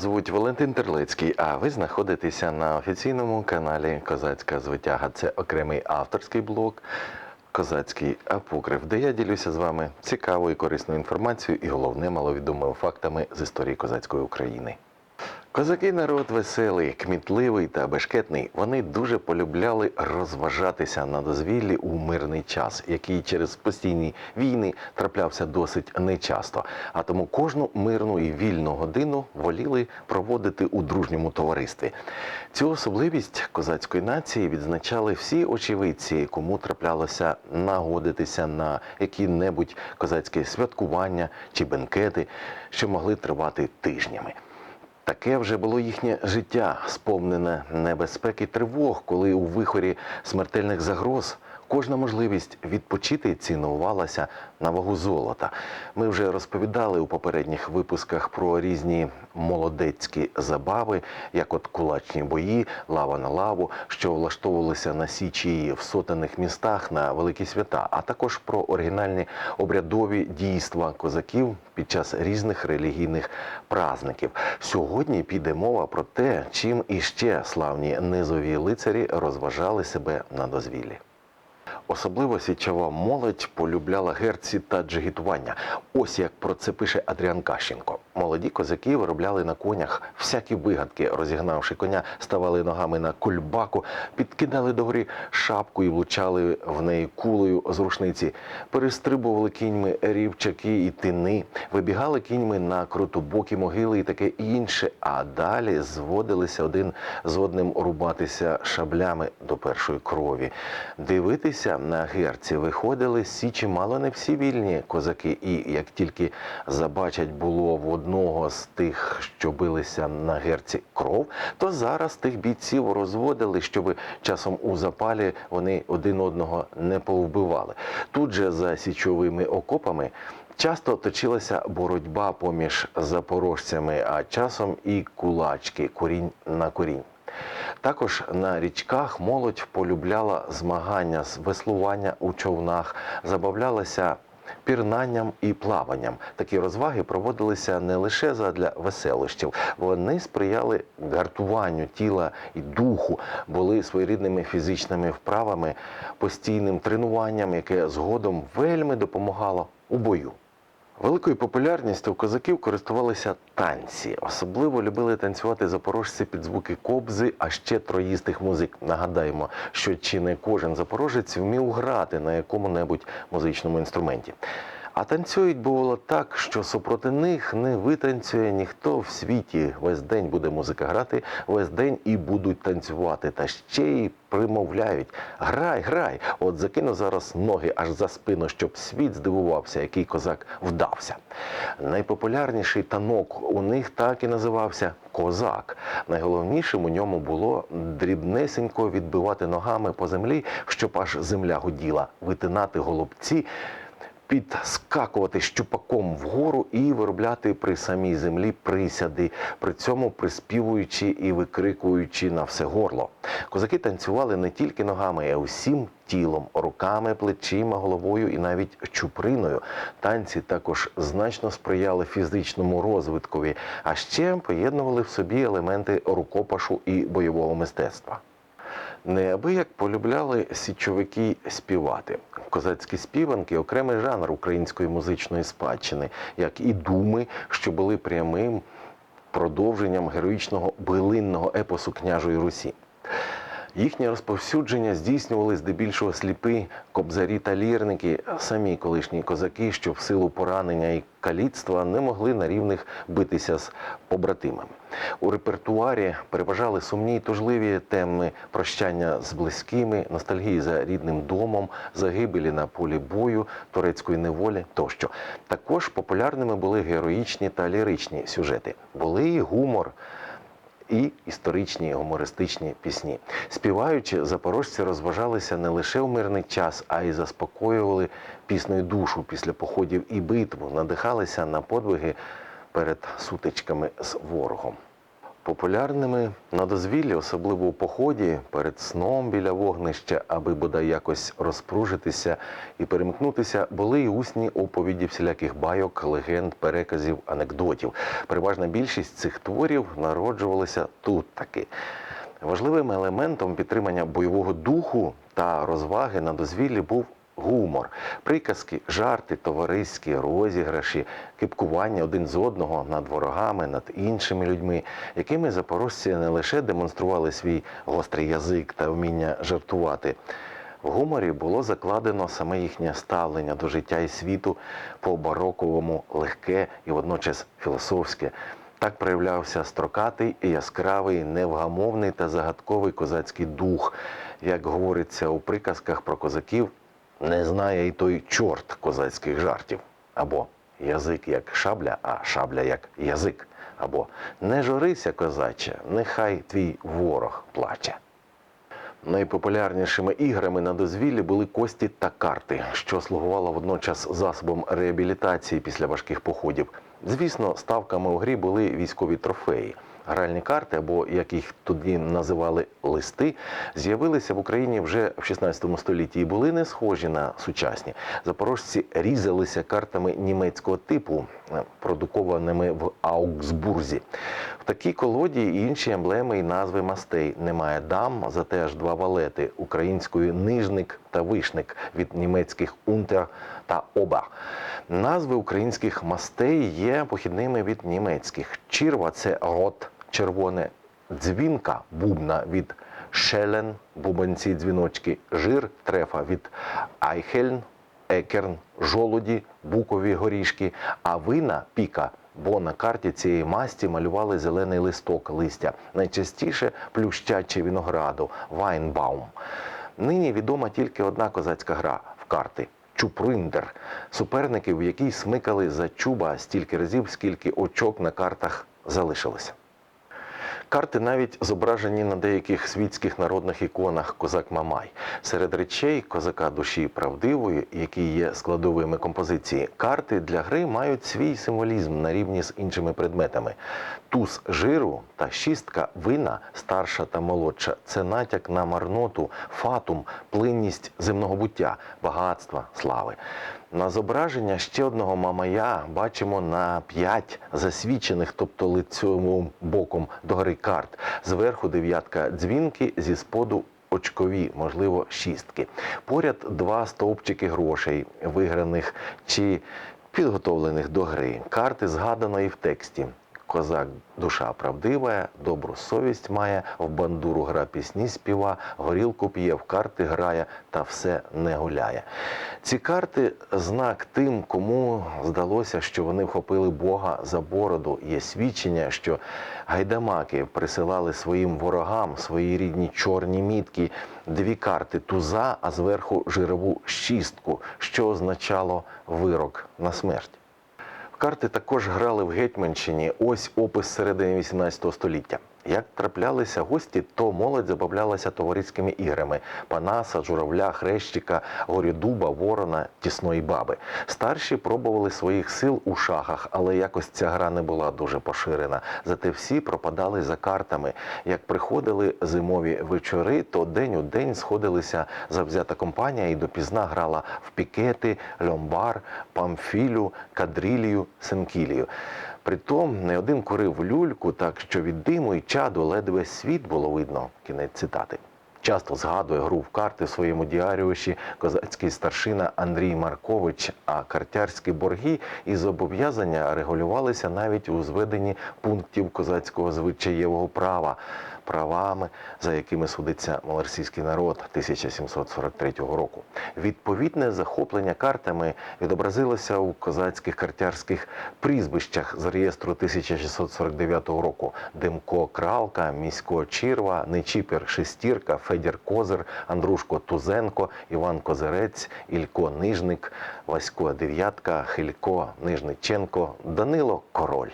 звуть Валентин Терлецький, а ви знаходитеся на офіційному каналі Козацька звитяга. Це окремий авторський блог Козацький апокриф, де я ділюся з вами цікавою і корисною інформацією і головне маловідомими фактами з історії козацької України. Козаки народ веселий, кмітливий та бешкетний. Вони дуже полюбляли розважатися на дозвіллі у мирний час, який через постійні війни траплявся досить нечасто. А тому кожну мирну і вільну годину воліли проводити у дружньому товаристві. Цю особливість козацької нації відзначали всі очевидці, кому траплялося нагодитися на які-небудь козацькі святкування чи бенкети, що могли тривати тижнями. Таке вже було їхнє життя, сповнене небезпеки тривог, коли у вихорі смертельних загроз кожна можливість відпочити цінувалася на вагу золота. Ми вже розповідали у попередніх випусках про різні молодецькі забави, як от кулачні бої, лава на лаву, що влаштовувалися на січі в сотенних містах на великі свята, а також про оригінальні обрядові дійства козаків під час різних релігійних праздників. Сьогодні піде мова про те, чим іще славні низові лицарі розважали себе на дозвіллі. Особливо січова молодь полюбляла герці та джигітування. Ось як про це пише Адріан Кащенко. Молоді козаки виробляли на конях всякі вигадки, розігнавши коня, ставали ногами на кульбаку, підкидали догорі шапку і влучали в неї кулею з рушниці, перестрибували кіньми рівчаки і тини, вибігали кіньми на крутобокі могили і таке інше. А далі зводилися один з одним рубатися шаблями до першої крові. Дивитися на герці виходили з січі мало не всі вільні козаки, і як тільки забачать було в одного з тих, що билися на герці кров, то зараз тих бійців розводили, щоб часом у запалі вони один одного не повбивали. Тут же за січовими окопами. Часто точилася боротьба поміж запорожцями, а часом і кулачки корінь на корінь. Також на річках молодь полюбляла змагання з веслування у човнах, забавлялася пірнанням і плаванням. Такі розваги проводилися не лише задля веселощів, вони сприяли гартуванню тіла і духу, були своєрідними фізичними вправами, постійним тренуванням, яке згодом вельми допомагало у бою. Великою популярністю у козаків користувалися танці. Особливо любили танцювати запорожці під звуки кобзи, а ще троїстих музик. Нагадаємо, що чи не кожен запорожець вмів грати на якому-небудь музичному інструменті. А танцюють бувало так, що супроти них не витанцює ніхто в світі. Весь день буде музика грати, весь день і будуть танцювати, та ще й примовляють: Грай, грай! От закину зараз ноги аж за спину, щоб світ здивувався, який козак вдався. Найпопулярніший танок у них так і називався козак. Найголовнішим у ньому було дрібнесенько відбивати ногами по землі, щоб аж земля гуділа, витинати голубці підскакувати щупаком вгору і виробляти при самій землі присяди, при цьому приспівуючи і викрикуючи на все горло. Козаки танцювали не тільки ногами, а усім тілом, руками, плечима, головою і навіть чуприною. Танці також значно сприяли фізичному розвиткові, а ще поєднували в собі елементи рукопашу і бойового мистецтва. Неабияк полюбляли січовики співати. Козацькі співанки окремий жанр української музичної спадщини, як і думи, що були прямим продовженням героїчного билинного епосу княжої Русі. Їхнє розповсюдження здійснювали здебільшого сліпи, кобзарі та лірники, самі колишні козаки, що в силу поранення і каліцтва не могли на рівних битися з побратимами. У репертуарі переважали сумні й тужливі теми прощання з близькими, ностальгії за рідним домом, загибелі на полі бою, турецької неволі тощо. Також популярними були героїчні та ліричні сюжети. Були і гумор і історичні гумористичні пісні. Співаючи, запорожці розважалися не лише у мирний час, а й заспокоювали пісною душу після походів і битв, надихалися на подвиги перед сутичками з ворогом. Популярними на дозвіллі, особливо у поході, перед сном біля вогнища, аби бодай якось розпружитися і перемкнутися, були й усні оповіді всіляких байок, легенд, переказів, анекдотів. Переважна більшість цих творів народжувалися тут таки. Важливим елементом підтримання бойового духу та розваги на дозвіллі був гумор, приказки, жарти, товариські розіграші, кипкування один з одного над ворогами, над іншими людьми, якими запорожці не лише демонстрували свій гострий язик та вміння жартувати. В гуморі було закладено саме їхнє ставлення до життя і світу по бароковому легке і водночас філософське. Так проявлявся строкатий і яскравий, невгамовний та загадковий козацький дух. Як говориться у приказках про козаків, не знає і той чорт козацьких жартів. Або язик як шабля, а шабля як язик. Або не журися, козаче, нехай твій ворог плаче. Найпопулярнішими іграми на дозвіллі були кості та карти, що слугувало водночас засобом реабілітації після важких походів. Звісно, ставками у грі були військові трофеї. Гральні карти, або як їх тоді називали листи, з'явилися в Україні вже в 16 столітті і були не схожі на сучасні. Запорожці різалися картами німецького типу, е, продукованими в Аугсбурзі. В такій колоді і інші емблеми і назви мастей. Немає дам, зате аж два валети українською нижник та вишник від німецьких унтер та оба. Назви українських мастей є похідними від німецьких. Чірва це рот, червоне, дзвінка бубна від шелен, бубанці дзвіночки, жир трефа від айхельн, екерн, жолуді, букові горішки, а вина піка. Бо на карті цієї масті малювали зелений листок листя, найчастіше плющачі винограду, вайнбаум. Нині відома тільки одна козацька гра в карти чуприндер, суперники, в якій смикали за чуба стільки разів, скільки очок на картах залишилося. Карти навіть зображені на деяких світських народних іконах козак Мамай. Серед речей козака душі правдивої, які є складовими композиції, карти для гри мають свій символізм на рівні з іншими предметами. Туз жиру та шістка вина, старша та молодша це натяк на марноту, фатум, плинність земного буття, багатства, слави. На зображення ще одного мамая бачимо на п'ять засвічених, тобто лицьовим боком до гри карт. Зверху дев'ятка дзвінки, зі споду очкові, можливо, шістки. Поряд два стовпчики грошей, виграних чи підготовлених до гри. Карти згадано і в тексті. Козак душа правдива, добру совість має, в бандуру гра пісні співа, горілку п'є, в карти грає та все не гуляє. Ці карти знак тим, кому здалося, що вони вхопили Бога за бороду. Є свідчення, що гайдамаки присилали своїм ворогам свої рідні чорні мітки, дві карти туза, а зверху жирову шістку, що означало вирок на смерть. Карти також грали в Гетьманщині. Ось опис середини 18 століття. Як траплялися гості, то молодь забавлялася товариськими іграми: Панаса, журавля, хрещика, горюдуба, ворона, тісної баби. Старші пробували своїх сил у шахах, але якось ця гра не була дуже поширена. Зате всі пропадали за картами. Як приходили зимові вечори, то день у день сходилися завзята компанія і допізна грала в пікети, льомбар, памфілю, кадрілію, сенкілію. Притом не один курив люльку, так що від диму і чаду ледве світ було видно. Кінець цитати. Часто згадує гру в карти в своєму діаріуші козацький старшина Андрій Маркович, а картярські борги і зобов'язання регулювалися навіть у зведенні пунктів козацького звичаєвого права, правами, за якими судиться малоросійський народ 1743 року. Відповідне захоплення картами відобразилося у козацьких картярських прізвищах з реєстру 1649 року: Демко Кралка, Місько Чірва, Нечіпір Шестірка, Федір Козир, Андрушко Тузенко, Іван Козирець, Ілько Нижник, Васько Дев'ятка, Хилько Нижниченко, Данило Король.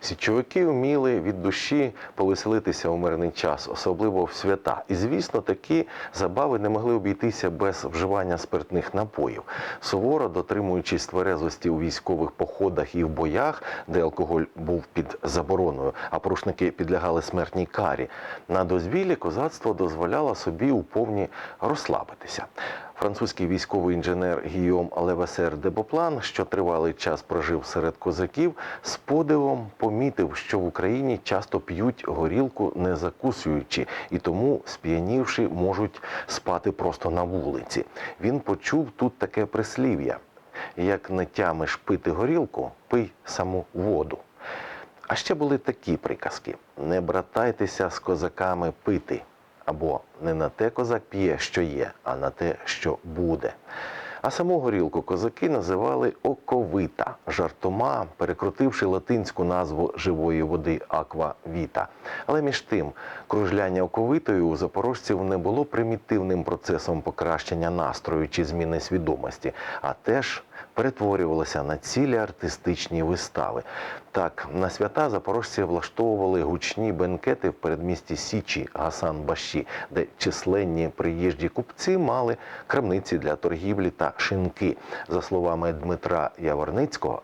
Січовики вміли від душі повеселитися у мирний час, особливо в свята. І звісно, такі забави не могли обійтися без вживання спиртних напоїв. Суворо дотримуючись тверезості у військових походах і в боях, де алкоголь був під забороною, а порушники підлягали смертній карі. На дозвіллі козацтво дозволяло собі у повні розслабитися. Французький військовий інженер Гійом Левесер де Боплан, що тривалий час прожив серед козаків, з подивом помітив, що в Україні часто п'ють горілку не закусуючи, і тому, сп'янівши, можуть спати просто на вулиці. Він почув тут таке прислів'я: як не тямиш пити горілку, пий саму воду. А ще були такі приказки: не братайтеся з козаками пити. Або не на те козак п'є, що є, а на те, що буде. А саму горілку козаки називали оковита, жартома, перекрутивши латинську назву живої води аквавіта. Але між тим, кружляння оковитою у запорожців не було примітивним процесом покращення настрою чи зміни свідомості, а теж перетворювалося на цілі артистичні вистави. Так, на свята запорожці влаштовували гучні бенкети в передмісті Січі Гасан-Баші, де численні приїжджі купці мали крамниці для торгівлі та шинки. За словами Дмитра Яворницького,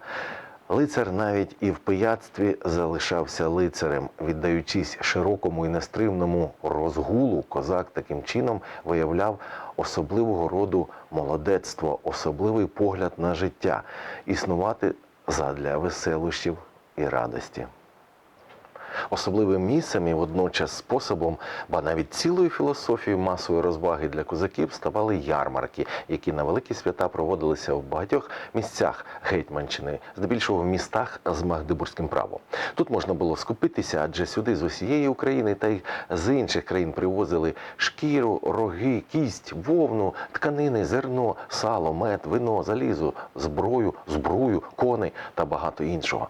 Лицар навіть і в пияцтві залишався лицарем, віддаючись широкому і нестримному розгулу, козак таким чином виявляв особливого роду молодецтво, особливий погляд на життя, існувати задля веселощів і радості. Особливим місцем і водночас способом, ба навіть цілою філософією масової розваги для козаків ставали ярмарки, які на великі свята проводилися в багатьох місцях Гетьманщини, здебільшого в містах з магдебурзьким правом. Тут можна було скупитися, адже сюди з усієї України та й з інших країн привозили шкіру, роги, кість, вовну, тканини, зерно, сало, мед, вино, залізо, зброю, збрую, коней та багато іншого.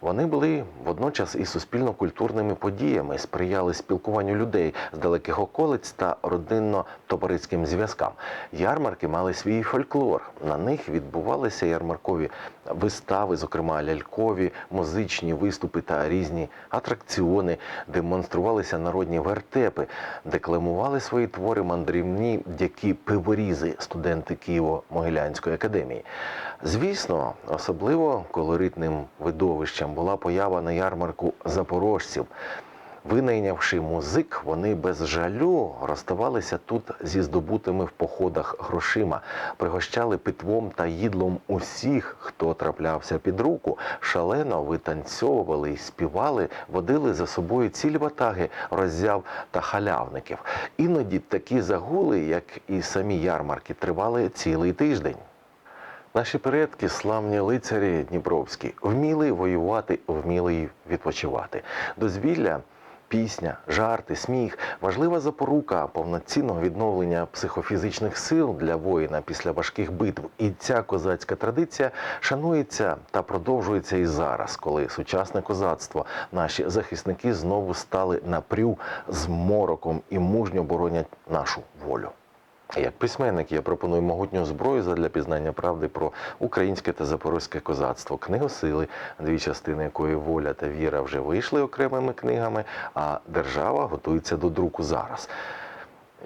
Вони були водночас і суспільно-культурними подіями, сприяли спілкуванню людей з далеких околиць та родинно-товариським зв'язкам. Ярмарки мали свій фольклор. На них відбувалися ярмаркові вистави, зокрема лялькові, музичні виступи та різні атракціони, демонструвалися народні вертепи, декламували свої твори мандрівні дяки пиворізи, студенти Києво-Могилянської академії. Звісно, особливо колоритним видовищем була поява на ярмарку запорожців. Винайнявши музик, вони без жалю розставалися тут зі здобутими в походах грошима, пригощали питвом та їдлом усіх, хто траплявся під руку, шалено витанцьовували і співали, водили за собою цілі ватаги роззяв та халявників. Іноді такі загули, як і самі ярмарки, тривали цілий тиждень. Наші предки, славні лицарі Дніпровські, вміли воювати, вміли й відпочивати. Дозвілля, пісня, жарти, сміх важлива запорука повноцінного відновлення психофізичних сил для воїна після важких битв. І ця козацька традиція шанується та продовжується і зараз, коли сучасне козацтво, наші захисники знову стали напрю з мороком і мужньо боронять нашу волю. Як письменник я пропоную могутню зброю задля пізнання правди про українське та запорозьке козацтво. Книгу сили, дві частини якої воля та віра вже вийшли окремими книгами, а держава готується до друку зараз.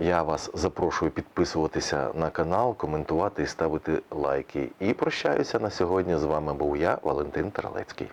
Я вас запрошую підписуватися на канал, коментувати і ставити лайки. І прощаюся на сьогодні. З вами був я, Валентин Терлецький.